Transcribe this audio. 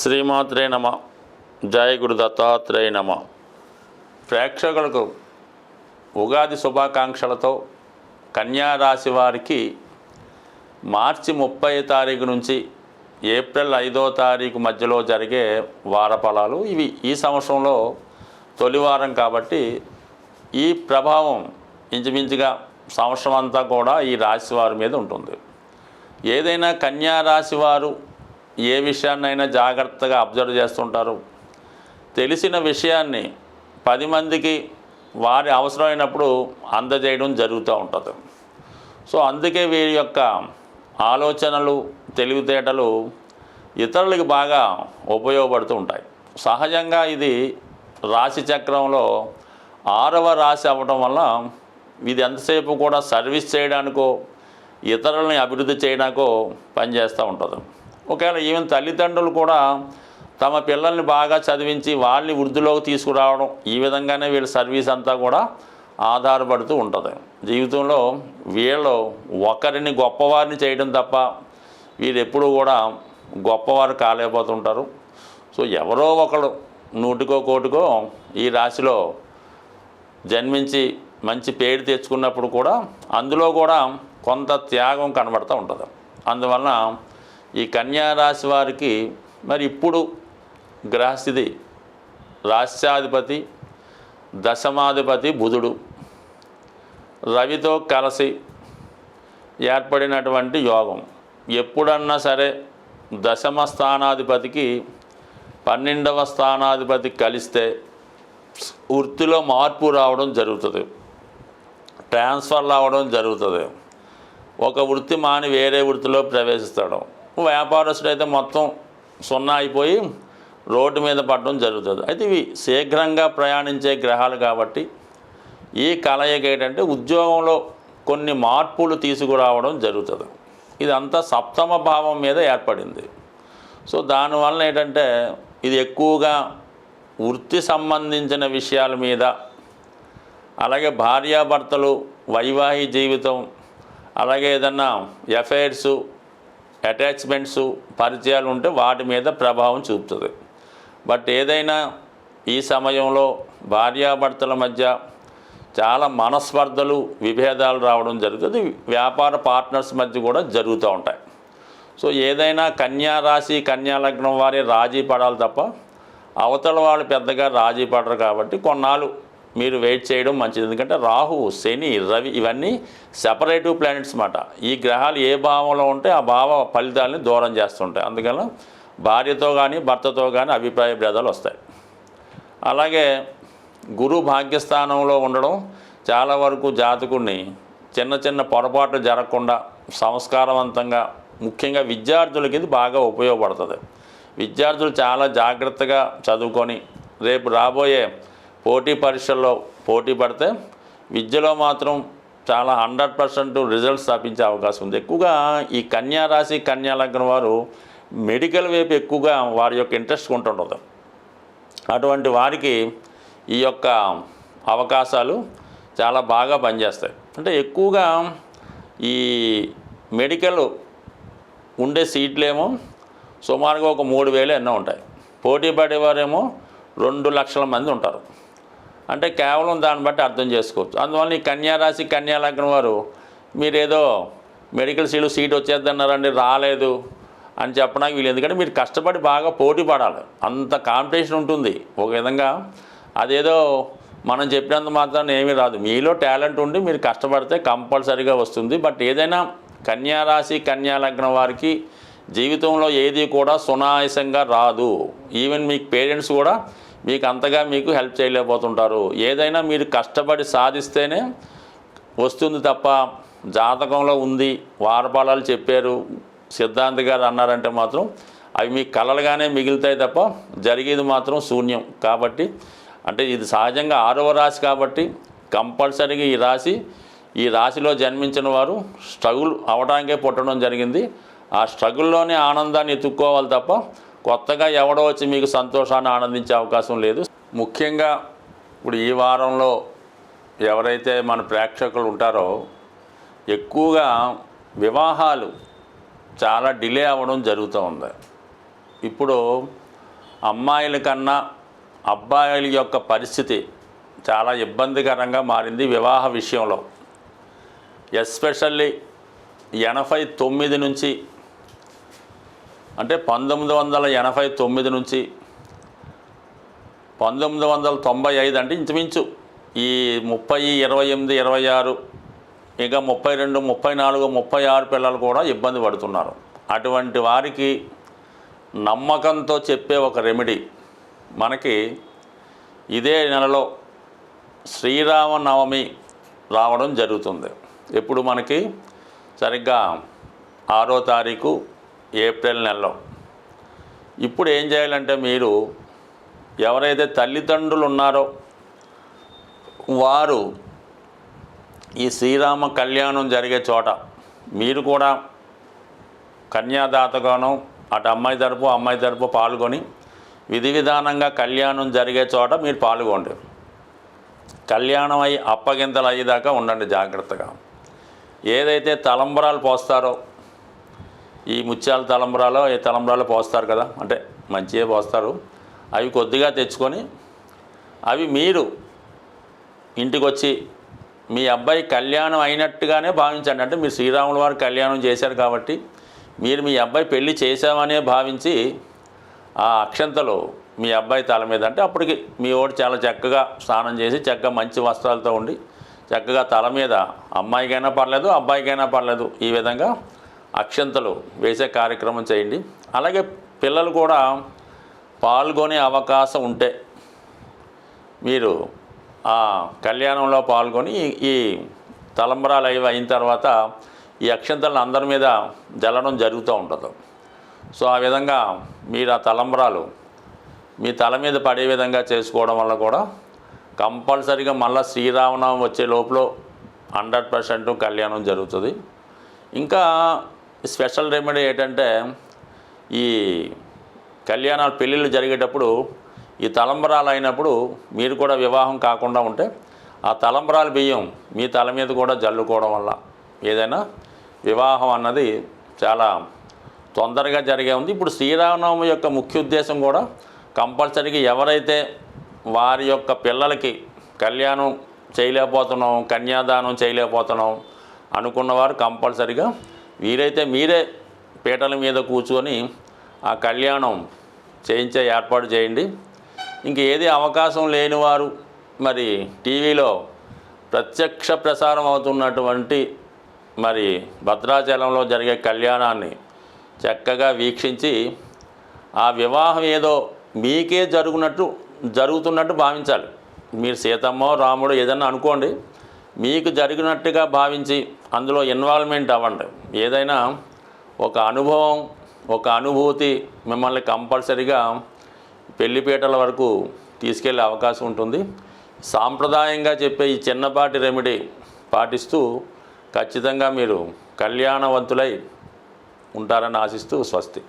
శ్రీమాత్రే నమ. జయ గురు దత్తాత్రేయ నమ. ప్రేక్షకులకు ఉగాది శుభాకాంక్షలతో కన్యా రాశి వారికి మార్చి ముప్పై తారీఖు నుంచి ఏప్రిల్ ఐదో తారీఖు మధ్యలో జరిగే వారఫలాలు ఇవి. ఈ సంవత్సరంలో తొలి వారం కాబట్టి ఈ ప్రభావం ఇంచుమించుగా సంవత్సరం అంతా కూడా ఈ రాశి వారి మీద ఉంటుంది. ఏదైనా కన్యా రాశి వారు ఏ విషయాన్నైనా జాగ్రత్తగా అబ్జర్వ్ చేస్తుంటారు. తెలిసిన విషయాన్ని పది మందికి వారి అవసరమైనప్పుడు అందజేయడం జరుగుతూ ఉంటుంది. సో అందుకే వీరి యొక్క ఆలోచనలు తెలివితేటలు ఇతరులకు బాగా ఉపయోగపడుతూ ఉంటాయి. సహజంగా ఇది రాశి చక్రంలో ఆరవ రాశి అవ్వటం వల్ల ఇది ఎంతసేపు కూడా సర్వీస్ చేయడానికో ఇతరులని అభివృద్ధి చేయడానికో పనిచేస్తూ ఉంటుంది. ఒకవేళ ఈవెన్ తల్లిదండ్రులు కూడా తమ పిల్లల్ని బాగా చదివించి వాళ్ళని వృద్ధిలోకి తీసుకురావడం ఈ విధంగానే వీళ్ళ సర్వీస్ అంతా కూడా ఆధారపడుతూ ఉంటుంది. జీవితంలో వీళ్ళు ఒకరిని గొప్పవారిని చేయడం తప్ప వీరు ఎప్పుడూ కూడా గొప్పవారు కాలేకపోతుంటారు. సో ఎవరో ఒకరు నూటికో కోటికో ఈ రాశిలో జన్మించి మంచి పేరు తెచ్చుకున్నప్పుడు కూడా అందులో కూడా కొంత త్యాగం కనబడుతూ ఉంటుంది. అందువలన ఈ కన్యా రాశి వారికి మరి ఇప్పుడు గ్రహస్థితి రాష్ట్రాధిపతి దశమాధిపతి బుధుడు. రవితో కలిసి ఏర్పడినటువంటి యోగం. ఎప్పుడన్నా సరే దశమ స్థానాధిపతికి పన్నెండవ స్థానాధిపతి కలిస్తే వృత్తిలో మార్పు రావడం జరుగుతుంది. ట్రాన్స్ఫర్ రావడం జరుగుతుంది. ఒక వృత్తి మాని వేరే వృత్తిలో ప్రవేశిస్తాడు. వ్యాపారస్తుడు అయితే మొత్తం సున్నా అయిపోయి రోడ్డు మీద పడడం జరుగుతుంది. అయితే ఇవి శీఘ్రంగా ప్రయాణించే గ్రహాలు కాబట్టి ఈ కలయిక ఏంటంటే ఉద్యోగంలో కొన్ని మార్పులు తీసుకురావడం జరుగుతుంది. ఇదంతా సప్తమ భావం మీద ఏర్పడింది. సో దానివల్ల ఏంటంటే ఇది ఎక్కువగా వృత్తి సంబంధించిన విషయాల మీద అలాగే భార్యాభర్తలు వైవాహిక జీవితం అలాగే ఏదన్నా ఎఫైర్సు అటాచ్మెంట్స్ పరిచయాలు ఉంటే వాటి మీద ప్రభావం చూపుతుంది. బట్ ఏదైనా ఈ సమయంలో భార్యాభర్తల మధ్య చాలా మనస్పర్ధలు విభేదాలు రావడం జరుగుతుంది. వ్యాపార పార్ట్నర్స్ మధ్య కూడా జరుగుతూ ఉంటాయి. సో ఏదైనా కన్యా రాశి కన్యా లగ్నం వారి రాజీ పడాలి తప్ప అవతల వాళ్ళు పెద్దగా రాజీ పడరు కాబట్టి కొన్నాళ్ళు మీరు వెయిట్ చేయడం మంచిది. ఎందుకంటే రాహు శని రవి ఇవన్నీ సెపరేటివ్ ప్లానెట్స్ మాట. ఈ గ్రహాలు ఏ భావంలో ఉంటే ఆ భావ ఫలితాలని దూరం చేస్తుంటాయి. అందుకని భార్యతో కానీ భర్తతో కానీ అభిప్రాయ భేదాలు వస్తాయి. అలాగే గురు భాగ్యస్థానంలో ఉండడం చాలా వరకు జాతకుడిని చిన్న చిన్న పొరపాట్లు జరగకుండా సంస్కారవంతంగా ముఖ్యంగా విద్యార్థులకి ఇది బాగా ఉపయోగపడుతుంది. విద్యార్థులు చాలా జాగ్రత్తగా చదువుకొని రేపు రాబోయే పోటీ పరీక్షల్లో పోటీ పడితే విద్యలో మాత్రం చాలా హండ్రెడ్ పర్సెంట్ రిజల్ట్స్ స్థాపించే అవకాశం ఉంది. ఎక్కువగా ఈ కన్యా రాశి కన్యా లగ్నం వారు మెడికల్ వైపు ఎక్కువగా వారి యొక్క ఇంట్రెస్ట్ ఉంటుండదు అటువంటి వారికి ఈ యొక్క అవకాశాలు చాలా బాగా పనిచేస్తాయి. అంటే ఎక్కువగా ఈ మెడికల్ ఉండే సీట్లేమో సుమారుగా ఒక మూడు వేలు ఎన్నో ఉంటాయి. పోటీ పడేవారేమో రెండు లక్షల మంది ఉంటారు. అంటే కేవలం దాన్ని బట్టి అర్థం చేసుకోవచ్చు. అందువల్ల ఈ కన్యా రాశి వారు మీరేదో మెడికల్ సీటు సీట్ వచ్చేద్దన్నారండి రాలేదు అని చెప్పడానికి వీళ్ళు ఎందుకంటే మీరు కష్టపడి బాగా పోటీ పడాలి. అంత కాంపిటీషన్ ఉంటుంది. ఒక విధంగా అదేదో మనం చెప్పినంత మాత్రం ఏమీ రాదు. మీలో టాలెంట్ ఉండి మీరు కష్టపడితే కంపల్సరీగా వస్తుంది. బట్ ఏదైనా కన్యా రాశి కన్యా వారికి జీవితంలో ఏది కూడా సునాయాసంగా రాదు. ఈవెన్ మీకు పేరెంట్స్ కూడా మీకు అంతగా మీకు హెల్ప్ చేయలేకపోతుంటారు. ఏదైనా మీరు కష్టపడి సాధిస్తేనే వస్తుంది తప్ప జాతకంలో ఉంది వారపాలాలు చెప్పారు సిద్ధాంతి గారు అన్నారంటే మాత్రం అవి మీ కలలుగానే మిగులుతాయి తప్ప జరిగేది మాత్రం శూన్యం. కాబట్టి అంటే ఇది సహజంగా ఆరవ రాశి కాబట్టి కంపల్సరీగా ఈ రాశి ఈ రాశిలో జన్మించిన వారు స్ట్రగుల్ అవడానికే పుట్టడం జరిగింది. ఆ స్ట్రగుల్లోనే ఆనందాన్ని ఎత్తుక్కోవాలి తప్ప కొత్తగా ఎవడో వచ్చి మీకు సంతోషాన్ని ఆనందించే అవకాశం లేదు. ముఖ్యంగా ఇప్పుడు ఈ వారంలో ఎవరైతే మన ప్రేక్షకులు ఉంటారో ఎక్కువగా వివాహాలు చాలా డిలే అవ్వడం జరుగుతూ ఉంది. ఇప్పుడు అమ్మాయిల కన్నా అబ్బాయిల యొక్క పరిస్థితి చాలా ఇబ్బందికరంగా మారింది వివాహ విషయంలో. ఎస్పెషల్లీ ఎనభై తొమ్మిది నుంచి అంటే పంతొమ్మిది వందల ఎనభై తొమ్మిది నుంచి పంతొమ్మిది వందల తొంభై ఐదు అంటే ఇంచుమించు ఈ ముప్పై ఇరవై ఎనిమిది ఇరవై ఆరు ఇంకా ముప్పై రెండు ముప్పై నాలుగు ముప్పై ఆరు పిల్లలు కూడా ఇబ్బంది పడుతున్నారు. అటువంటి వారికి నమ్మకంతో చెప్పే ఒక రెమెడీ. మనకి ఇదే నెలలో శ్రీరామనవమి రావడం జరుగుతుంది. ఎప్పుడు మనకి? సరిగ్గా ఆరో తారీఖు ఏప్రిల్ నెలలో. ఇప్పుడు ఏం చేయాలంటే మీరు ఎవరైతే తల్లిదండ్రులు ఉన్నారో వారు ఈ శ్రీరామ కళ్యాణం జరిగే చోట మీరు కూడా కన్యాదాతగాను అటు అమ్మాయి తరపు అమ్మాయి తరపు పాల్గొని విధి విధానంగా కళ్యాణం జరిగే చోట మీరు పాల్గొండి. కళ్యాణం అయ్యి అప్పగింతలు అయ్యేదాకా ఉండండి జాగ్రత్తగా. ఏదైతే తలంబరాలు పోస్తారో ఈ ముత్యాల తలంబరాలో ఏ తలంబరాలు పోస్తారు కదా అంటే మంచిగా పోస్తారు. అవి కొద్దిగా తెచ్చుకొని అవి మీరు ఇంటికి వచ్చి మీ అబ్బాయి కళ్యాణం అయినట్టుగానే భావించండి. అంటే మీరు శ్రీరాముల వారు కళ్యాణం చేశారు కాబట్టి మీరు మీ అబ్బాయి పెళ్ళి చేశామనే భావించి ఆ అక్షంతలు మీ అబ్బాయి తల మీద అంటే అప్పటికి మీ ఓడి చాలా చక్కగా స్నానం చేసి చక్కగా మంచి వస్త్రాలతో ఉండి చక్కగా తల మీద అమ్మాయికైనా పర్లేదు అబ్బాయికైనా పర్లేదు ఈ విధంగా అక్షంతలు వేసే కార్యక్రమం చేయండి. అలాగే పిల్లలు కూడా పాల్గొనే అవకాశం ఉంటే మీరు ఆ కళ్యాణంలో పాల్గొని ఈ- తలంబరాలు అవి అయిన తర్వాత ఈ అక్షంతలను అందరి మీద జల్లడం జరుగుతూ ఉంటుంది. సో ఆ విధంగా మీరు ఆ తలంబరాలు మీ తల మీద పడే విధంగా చేసుకోవడం వల్ల కూడా కంపల్సరీగా మళ్ళీ శ్రీరామనవమి వచ్చే లోపల హండ్రెడ్ పర్సెంట్ కళ్యాణం జరుగుతుంది. ఇంకా స్పెషల్ రెమెడీ ఏంటంటే ఈ కళ్యాణాలు పెళ్ళిళ్ళు జరిగేటప్పుడు ఈ తలంబరాలు అయినప్పుడు మీరు కూడా వివాహం కాకుండా ఉంటే ఆ తలంబరాల బియ్యం మీ తల మీద కూడా జల్లుకోవడం వల్ల ఏదైనా వివాహం అన్నది చాలా తొందరగా జరిగే ఉంది. ఇప్పుడు శ్రీరామనవమి యొక్క ముఖ్య ఉద్దేశం కూడా కంపల్సరీగా ఎవరైతే వారి యొక్క పిల్లలకి కళ్యాణం చేయలేకపోతున్నాం కన్యాదానం చేయలేకపోతున్నాం అనుకున్నవారు కంపల్సరీగా వీరైతే మీరే పీటల మీద కూర్చొని ఆ కళ్యాణం చేయించే ఏర్పాటు చేయండి. ఇంక ఏది అవకాశం లేనివారు మరి టీవీలో ప్రత్యక్ష ప్రసారం అవుతున్నటువంటి మరి భద్రాచలంలో జరిగే కళ్యాణాన్ని చక్కగా వీక్షించి ఆ వివాహం ఏదో మీకే జరుగునట్టు జరుగుతున్నట్టు భావించాలి. మీరు సీతమ్మో రాముడు ఏదన్నా అనుకోండి మీకు జరిగినట్టుగా భావించి అందులో ఇన్వాల్వ్మెంట్ అవ్వండి. ఏదైనా ఒక అనుభవం ఒక అనుభూతి మిమ్మల్ని కంపల్సరిగా పెళ్ళిపీటల వరకు తీసుకెళ్ళే అవకాశం ఉంటుంది. సాంప్రదాయంగా చెప్పే ఈ చిన్నపాటి రెమెడీ పాటిస్తూ ఖచ్చితంగా మీరు కళ్యాణవంతులై ఉంటారని ఆశిస్తూ స్వస్తి.